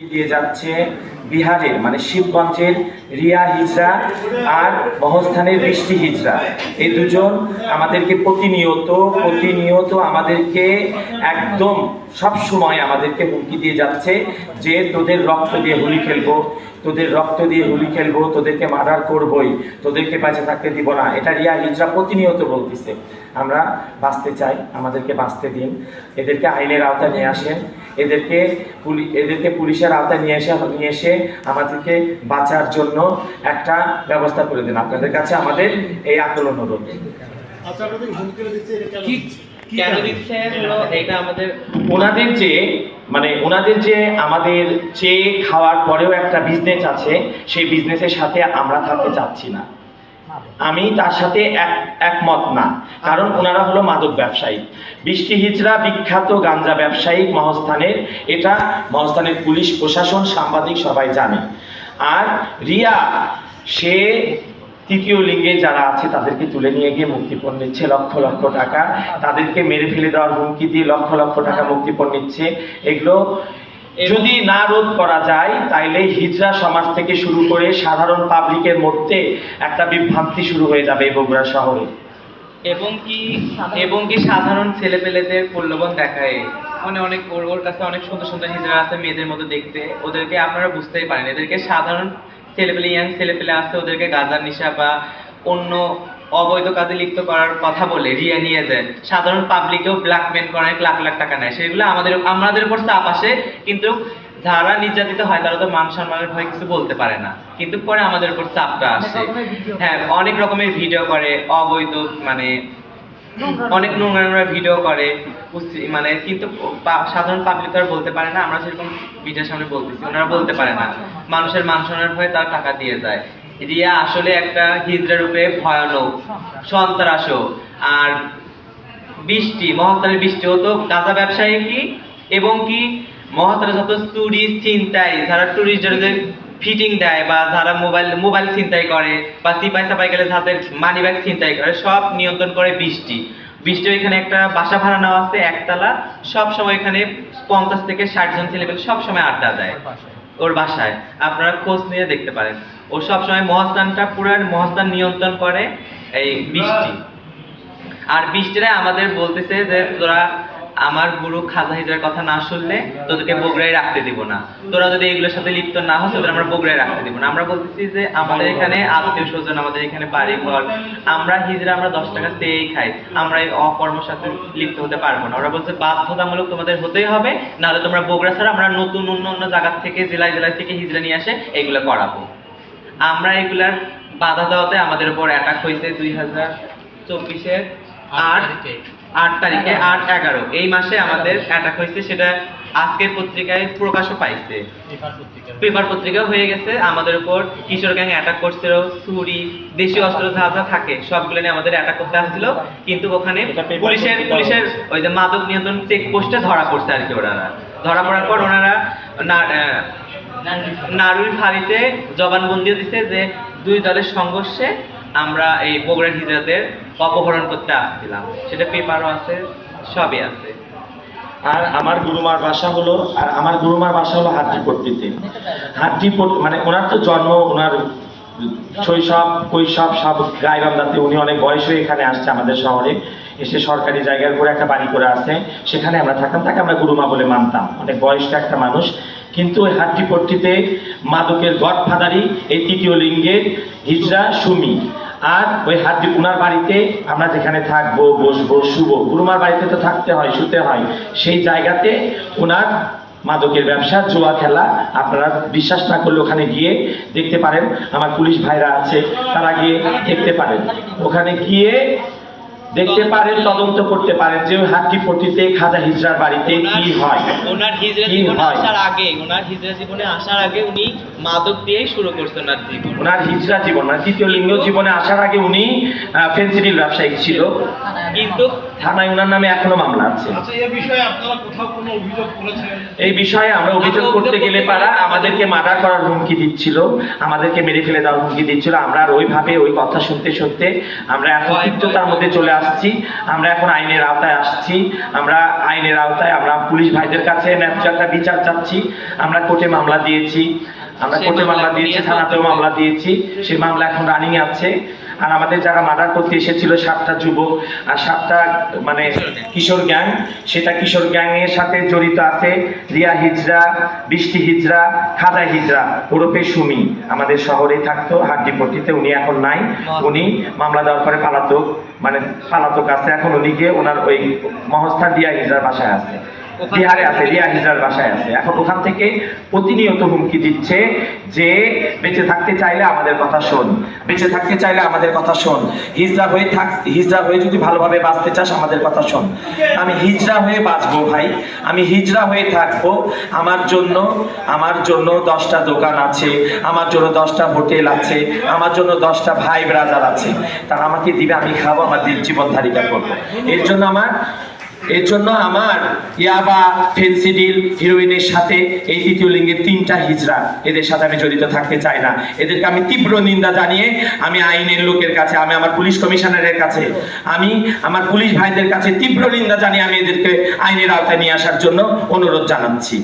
দিয়ে যাচ্ছে বিহারের মানে শিবগঞ্জের রিয়া হিজরা আর মহস্থানের বৃষ্টি হিজরা। এই দুজন আমাদেরকে প্রতিনিয়ত প্রতিনিয়ত আমাদেরকে একদম সব সময় আমাদেরকে হুমকি দিয়ে যাচ্ছে যে তোদের রক্ত দিয়ে হোলি খেলব, তোদের রক্ত দিয়ে হোলি খেলব, তোদেরকে মার্ডার করবই, তোদেরকে বেঁচে থাকতে দিব না। এটা রিয়া হিজরা প্রতিনিয়ত বলতেছে। আমরা বাঁচতে চাই আমাদেরকে বাঁচতে দিন। এদেরকে আইনের আওতায় নিয়ে আসেন। এদেরকে এদেরকে পুলিশের আওতায় নিয়ে এসে নিয়ে এসে আমাদেরকে বাঁচার জন্য একটা ব্যবস্থা করে দিন। আপনাদের কাছে আমাদের এই আকুল অনুরোধ। আচ্ছা কেন? দিচ্ছে? হলো এটা আমাদের ওনাদের যে মানে ওনাদের যে আমাদের চেয়ে খাওয়ার পরেও একটা বিজনেস আছে সেই বিজনেসের সাথে আমরা থাকতে চাচ্ছি না। আমি তার সাথে এক একমত না। কারণ ওনারা হলো মাদক ব্যবসায়ী। বৃষ্টি হিজরা বিখ্যাত গাঞ্জা ব্যবসায়িক মহস্থানের এটা মহস্থানের পুলিশ প্রশাসন সাংবাদিক সবাই জানে। আর রিয়া সে তৃতীয় লিঙ্গে যারা আছে তাদেরকে তুলে নিয়ে গিয়ে মুক্তিপণ নিচ্ছে লক্ষ লক্ষ টাকা। তাদেরকে মেরে ফেলে দেওয়ার হুমকি দিয়ে লক্ষ লক্ষ টাকা মুক্তিপণ নিচ্ছে। এগুলো যদি না রোধ করা যায় তাইলে হিজরা সমাজ থেকে শুরু করে সাধারণ পাবলিকের মধ্যে একটা বিভ্রান্তি শুরু হয়ে যাবে বগুড়া শহরে। এবং কি এবং কি সাধারণ ছেলেপেলেদের প্রলোভন দেখায়? মানে অনেক ওর ওর কাছে অনেক সুন্দর সুন্দর হিজড়া আছে মেয়েদের মতো দেখতে। ওদেরকে আপনারা বুঝতেই পারেন। এদেরকে সাধারণ ছেলেপেলে ইয়াং ছেলেপেলে আছে ওদেরকে গাঁজার নেশা বা অন্য অবৈধ কাজে লিপ্ত করার কথা বলে রিয়া নিয়ে যায়। সাধারণ পাবলিকেও ব্ল্যাকমেল করে অনেক লাখ লাখ টাকা নেয়। সেগুলো আমাদের আমাদের উপর চাপ আসে কিন্তু যারা নির্যাতিত হয় তারা তো মান সম্মানের ভয় কিছু বলতে পারে না। কিন্তু পরে আমাদের উপর চাপটা আসে। হ্যাঁ অনেক রকমের ভিডিও করে অবৈধ মানে অনেক নোংরা নোংরা ভিডিও করে মানে কিন্তু সাধারণ পাবলিক আর বলতে পারে না। আমরা সেরকম ভিডিওর সামনে বলতেছি ওনারা বলতে পারে না। মানুষের মান সম্মানের ভয়ে তারা টাকা দিয়ে যায়। রিয়া আসলে একটা হিজড়া রূপে ভয়ানক সন্ত্রাসও আর বৃষ্টি, মহাস্থানের বৃষ্টি হতো। গাঁজা ব্যবসায়ী কি? এবং কি? মহাস্থানের যত চুরি, ছিনতাই, যারা টুরিস্টদের ফিটিং দেয় বা যারা মোবাইল মোবাইল ছিনতাই করে বা সিপাই সাপাই গেলে যাদের মানি ব্যাগ ছিনতাই করে, সব নিয়ন্ত্রণ করে বৃষ্টি। বৃষ্টি এখানে একটা বাসা ভাড়া নেওয়া আছে, একতলা। সব সময় এখানে পঞ্চাশ থেকে ষাট জন ছেলেপেলে সব সময় আড্ডা দেয়। ওর বাসায়। আপনারা খোঁজ নিয়ে দেখতে পারেন। ও সবসময় মহাস্থানটা পুরো মহাস্থান নিয়ন্ত্রণ করে এই বৃষ্টি। আর বৃষ্টিরা আমাদের বলতেছে যে তোরা আমার গুরু খাজা হিজরার কথা না শুনলে তোদেরকে বগুড়ায় রাখতে দিব না। তোরা যদি এগুলোর সাথে লিপ্ত না হস, তোদের আমরা বগুড়ায় রাখতে দিব না। আমরা বলতেছি যে আমাদের এখানে আত্মীয় স্বজন, আমাদের এখানে বাড়ি ঘর আমরা হিজরা আমরা দশ টাকা চেয়েই খাই। আমরা এই অকর্মের সাথে লিপ্ত হতে পারব না। ওরা বলছে, বাধ্যতামূলক তোমাদের হতেই হবে, নাহলে তোমরা বগুড়া ছাড়া আমরা নতুন অন্য অন্য জায়গা থেকে, জেলায় জেলায় থেকে হিজরা নিয়ে আসে এগুলো করাবো। আমরা এগুলার বাধা দেওয়াতে আমাদের উপর অ্যাটাক হয়েছে দুই হাজার চব্বিশের আট আট তারিখে। আট এগারো। এই মাসে আমাদের অ্যাটাক হয়েছে সেটা আজকের পত্রিকায় প্রকাশও পাইছে। পেপার পত্রিকা। হয়ে গেছে আমাদের উপর কিশোর গ্যাং অ্যাটাক করছিল ছুরি দেশীয় অস্ত্র যা যা থাকে সবগুলো নিয়ে আমাদের অ্যাটাক করতে আসছিল। কিন্তু ওখানে পুলিশের পুলিশের ওই যে মাদক নিয়ন্ত্রণ চেক পোস্টে ধরা পড়ছে আর কি ওনারা। ধরা পড়ার পর ওনারা নারুর ফাঁড়িতে জবানবন্দিও দিছে যে দুই দলের সংঘর্ষে আমরা এই বগুড়া হিজড়াদের অপহরণ করতে আসছিলাম। সেটা পেপারও আছে, সবই আছে। আর আমার গুরুমার বাসা হলো, আর আমার গুরুমার বাসা হলো হাট্টিপট্টিতে হাট্টিপট মানে ওনার তো জন্ম, ওনার শৈশব, কৈশব, সব গাইবান্ধাতে উনি অনেক বয়স হয়ে এখানে আসছে আমাদের শহরে। এসে সরকারি জায়গার উপরে একটা বাড়ি করে আছে। সেখানে আমরা থাকতাম, তাকে আমরা গুরুমা বলে মানতাম। অনেক বয়স্ক একটা মানুষ। কিন্তু ওই হাট্টিপট্টিতে মাদকের গডফাদারি, এই তৃতীয় লিঙ্গের হিজরা সুমি। আর ওই হাতটি উনার বাড়িতে আমরা যেখানে থাকব, বসবো, শুবো গুরুমার বাড়িতে তো থাকতে হয়, শুতে হয়। সেই জায়গাতে ওনার মাদকের ব্যবসা, জোয়া খেলা, আপনারা বিশ্বাস না করলে ওখানে গিয়ে দেখতে পারেন। আমার পুলিশ ভাইরা আছে, তারা গিয়ে দেখতে পারেন। ওখানে গিয়ে দেখতে পারেন তদন্ত করতে পারেন যে ওই পটিতে খাজা হিজরার বাড়িতে কি হয়। ওনার হিজরা জীবনে? আসার আগে ওনার হিজরা জীবনে আসার আগে উনি মাদক দিয়ে শুরু করছেন ওনার জীবন। ওনার হিজরা জীবন মানে তৃতীয় লিঙ্গ জীবনে আসার আগে উনি ফেন্সিডিল ব্যবসায়ী ছিল। কিন্তু থানায় ওনার নামে এখনও মামলা আছে। আচ্ছা এই বিষয়ে কোথাও কোনো অভিযোগ আমরা করতে গেলে পারা আমাদেরকে মার্ডার করার হুমকি দিচ্ছিল আমাদেরকে মেরে ফেলে দেওয়ার হুমকি দিচ্ছিল। আমরা আর ওইভাবে ওই কথা শুনতে শুনতে আমরা তিক্ততার মধ্যে চলে আসছি। আমরা এখন আইনের আওতায় আসছি। আমরা আইনের আওতায় আমরা পুলিশ ভাইদের কাছে ন্যায্য একটা বিচার চাচ্ছি। আমরা কোর্টে মামলা দিয়েছি। আমরা কোর্টে মামলা দিয়েছি থানাতেও মামলা দিয়েছি। সেই মামলা এখন রানিং আছে। আর আমাদের যারা মার্ডার করতে এসেছিল, সাতটা যুবক আর সাতটা মানে কিশোর গ্যাং, সেটা কিশোর গ্যাংয়ের সাথে জড়িত আছে। রিয়া হিজরা, বৃষ্টি হিজরা, খাজা হিজরা, ওরফে সুমি আমাদের শহরে থাকতো, হাড্ডিপট্টিতে। উনি এখন নাই। উনি মামলা দেওয়ার পরে পালাতক মানে পালাতক আছে। এখন উনি গিয়ে ওনার ওই মহস্থান রিয়া হিজরার বাসায় আছে। বিহারে আছে রিয়া হিজরার বাসায় আছে। এখন ওখান থেকে প্রতিনিয়ত হুমকি দিচ্ছে যে বেঁচে থাকতে চাইলে আমাদের কথা শোন বেঁচে থাকতে চাইলে আমাদের কথা শোন। হিজরা হয়ে থাক হিজরা হয়ে যদি ভালোভাবে বাঁচতে চাস আমাদের কথা শোন। আমি হিজরা হয়ে বাঁচবো ভাই আমি হিজরা হয়ে থাকব। আমার জন্য আমার জন্য দশটা দোকান আছে আমার জন্য দশটা হোটেল আছে আমার জন্য দশটা ভাই ব্রাদার আছে। তারা আমাকে দিবে আমি খাব আমার জীবনধারিকা করব। এর জন্য আমার এর জন্য আমার ইয়াবা ফেন্সিডিল হিরোইনের সাথে এই তৃতীয় লিঙ্গের তিনটা হিজড়া এদের সাথে আমি জড়িত থাকতে চাই না। এদেরকে আমি তীব্র নিন্দা জানিয়ে আমি আইনের লোকের কাছে, আমি আমার পুলিশ কমিশনারের কাছে, আমি আমার পুলিশ ভাইদের কাছে তীব্র নিন্দা জানিয়ে আমি এদেরকে আইনের আওতায় নিয়ে আসার জন্য অনুরোধ জানাচ্ছি।